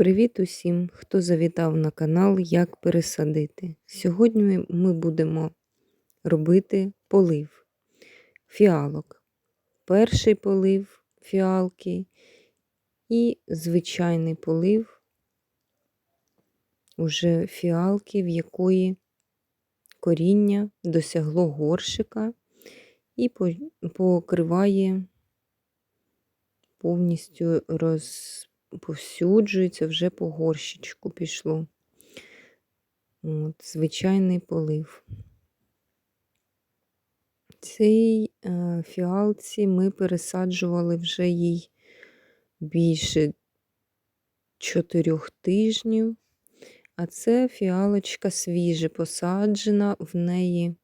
Привіт усім, хто завітав на канал Як пересадити. Сьогодні ми будемо робити полив фіалок. Перший полив фіалки і звичайний полив уже фіалки, в якої коріння досягло горшика і покриває повністю роз повсюджується, вже по горщичку пішло. От, Звичайний полив. Цій е, фіалці ми пересаджували вже їй більше чотирьох тижнів, а це фіалочка свіже посаджена, в неї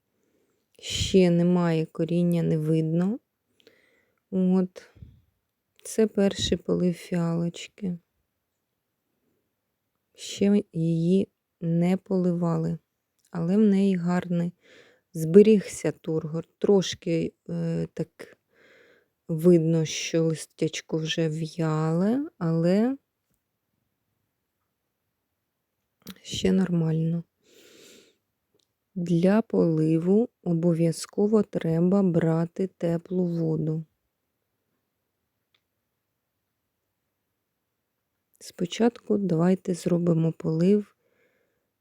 ще немає коріння, не видно. От, це перший полив фіалочки. Ще її не поливали, але в неї гарний зберігся тургор. Трошки е, так видно, що листячко вже в'яле, але ще нормально. Для поливу обов'язково треба брати теплу воду. Спочатку давайте зробимо полив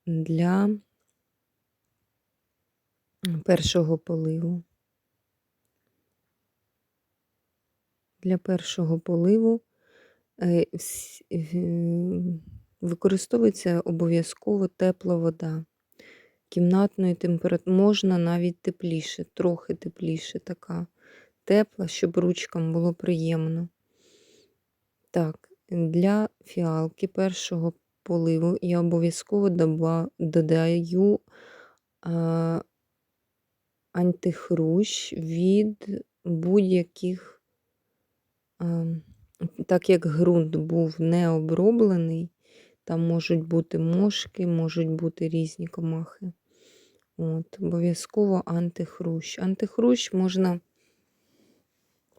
для першого поливу. Для першого поливу е, використовується обов'язково тепла вода. Кімнатної температури можна навіть тепліше, трохи тепліше така тепла, щоб ручкам було приємно. Так, для фіалки першого поливу я обов'язково додаю а, антихрущ від будь-яких, так як ґрунт був не оброблений, там можуть бути мошки, можуть бути різні комахи. От, Обов'язково антихрущ. Антихрущ можна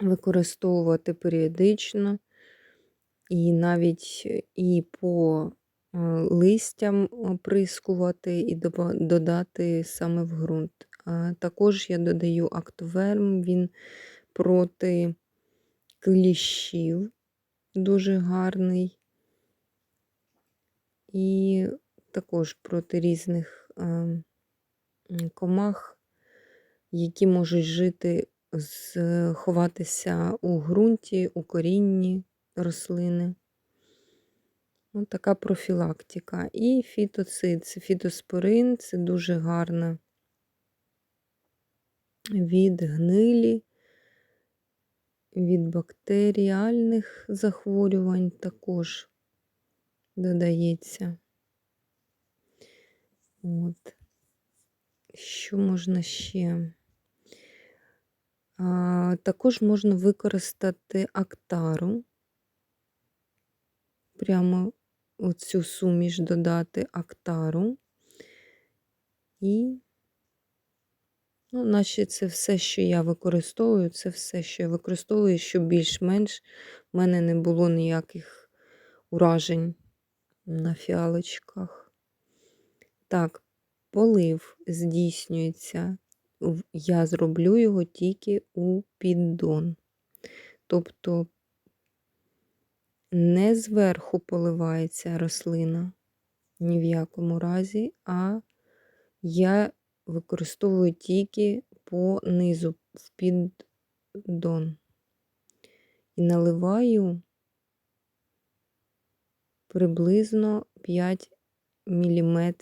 використовувати періодично і навіть е, і по е, листям оприскувати, і додати саме в ґрунт. Також я додаю актоверм, він проти кліщів дуже гарний. І також проти різних ем, комах, які можуть жити, ховатися у ґрунті, у корінні рослини. Ну, така профілактика. І фітоцид, це фітоспорин, це дуже гарна від гнилі, від бактеріальних захворювань також додається. От. Що можна ще? А, Також можна використати актару прямо оцю суміш додати актару. І, ну, наче це все, що я використовую, це все, що я використовую, щоб більш-менш в мене не було ніяких уражень на фіалочках. Так, полив здійснюється, я зроблю його тільки у піддон. Тобто не зверху поливається рослина, ні в якому разі, а я використовую тільки по низу в піддон. І наливаю приблизно 5 мм,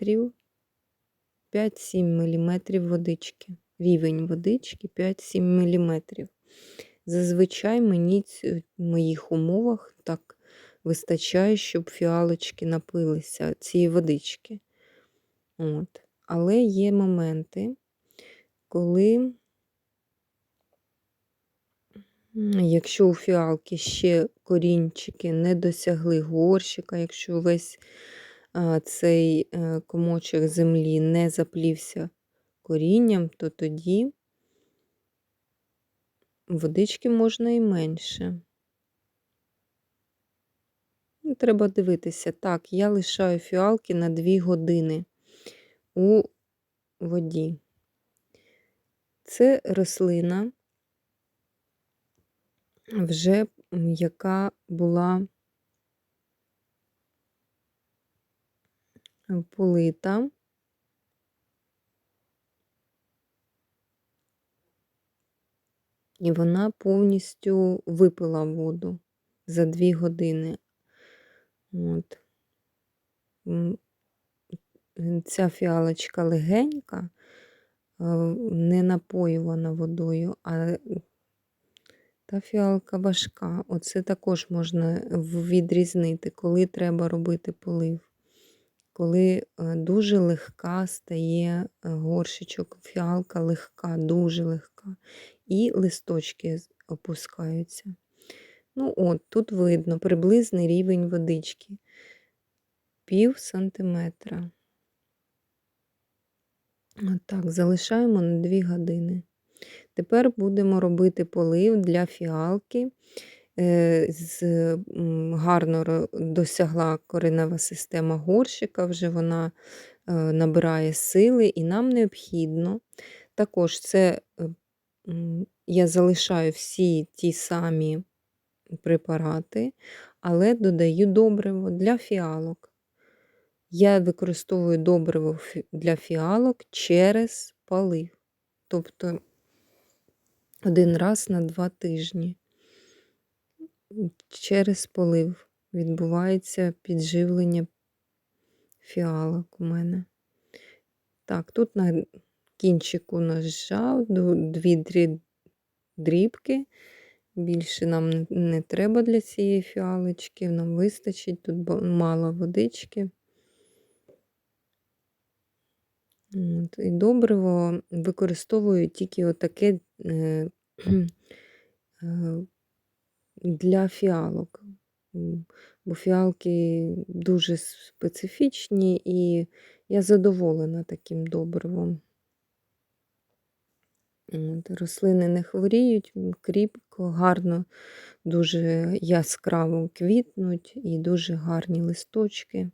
5-7 мм водички. Рівень водички 5-7 мм. Зазвичай мені в моїх умовах так вистачає, щоб фіалочки напилися цієї водички. От. Але є моменти, коли, якщо у фіалки ще корінчики не досягли горщика, якщо весь цей е, комочок землі не заплівся корінням, то тоді водички можна і менше. Ну, Треба дивитися. Так, я лишаю фіалки на 2 години у воді. Це рослина, вже яка була полита. І вона повністю випила воду за 2 години. От. Ця фіалочка легенька, не напоювана водою, а та фіалка важка. Оце також можна відрізнити, коли треба робити полив. Коли е, дуже легка стає е, горшечок, фіалка легка, дуже легка, і листочки опускаються. Ну, от, тут видно приблизний рівень водички пів сантиметра. Так, залишаємо на 2 години. Тепер будемо робити полив для фіалки. Е, з, гарно досягла коренева система горщика, вже вона е, набирає сили, і нам необхідно. Також це е, я залишаю всі ті самі препарати, але додаю добриво для фіалок. Я використовую добриво для фіалок через полив. Тобто один раз на два тижні. Через полив відбувається підживлення фіалок у мене. Так, тут на кінчику нажав дві дрібки. Більше нам не треба для цієї фіалочки, нам вистачить, тут мало водички. От, І добриво використовую тільки отаке е, е, для фіалок. Бо фіалки дуже специфічні, і я задоволена таким добривом. От, Рослини не хворіють, кріпко, гарно, дуже яскраво квітнуть і дуже гарні листочки.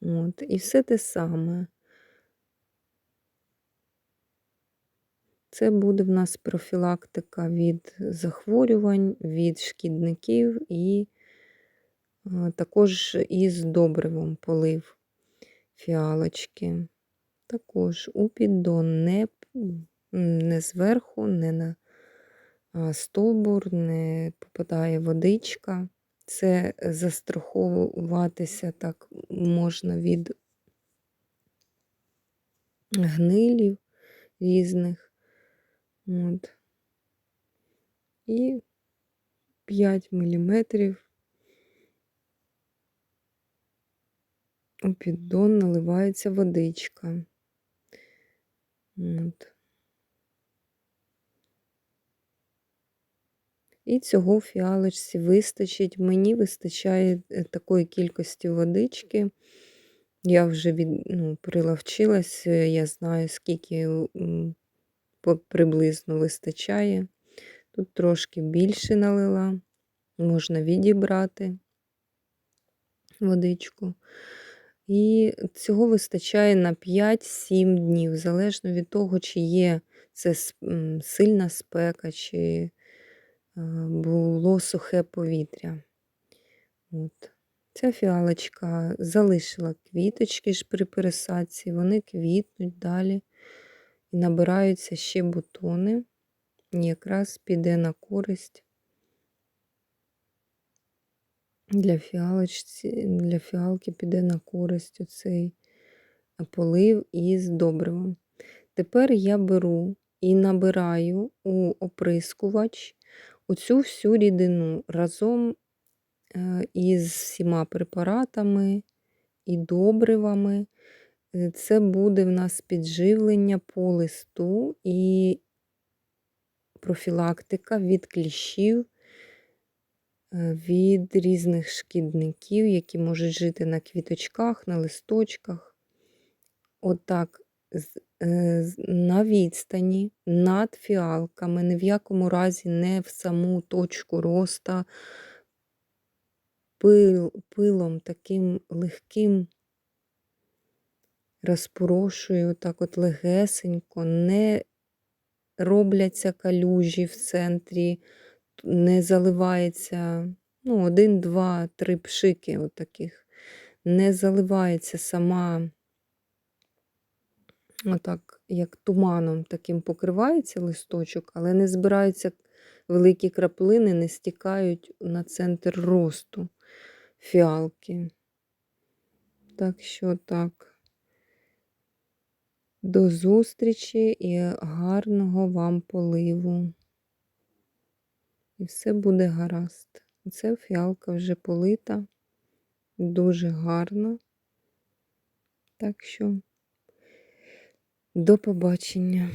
От, І все те саме. Це буде в нас профілактика від захворювань, від шкідників і також із добривом полив фіалочки. Також у піддон не не зверху, не на стовбур, не попадає водичка. Це застраховуватися так можна від гнилів різних. От. І 5 міліметрів у піддон наливається водичка. От. І цього фіалочці вистачить. Мені вистачає е, такої кількості водички. Я вже від, ну, прилавчилась, я знаю, скільки приблизно вистачає. Тут трошки більше налила, можна відібрати водичку. І цього вистачає на 5-7 днів, залежно від того, чи є це сильна спека, чи було сухе повітря. От. Ця фіалочка залишила квіточки ж при пересадці, вони квітнуть далі і набираються ще бутони, і якраз піде на користь для фіалочці, для фіалки піде на користь оцей полив із добривом. Тепер я беру і набираю у оприскувач оцю всю рідину разом е, із всіма препаратами і добривами. Е, це буде в нас підживлення по листу і профілактика від кліщів, е, від різних шкідників, які можуть жити на квіточках, на листочках. Отак, е, на відстані, над фіалками, ні в якому разі не в саму точку роста пил, пилом таким легким розпорошую, так от легесенько, не робляться калюжі в центрі, не заливається ну, один, два, три пшики от таких. Не заливається сама, отак, як туманом таким покривається листочок, але не збираються великі краплини, не стікають на центр росту фіалки. Так що так. До зустрічі і гарного вам поливу. І все буде гаразд. Це фіалка вже полита, дуже гарна. Так що до побачення.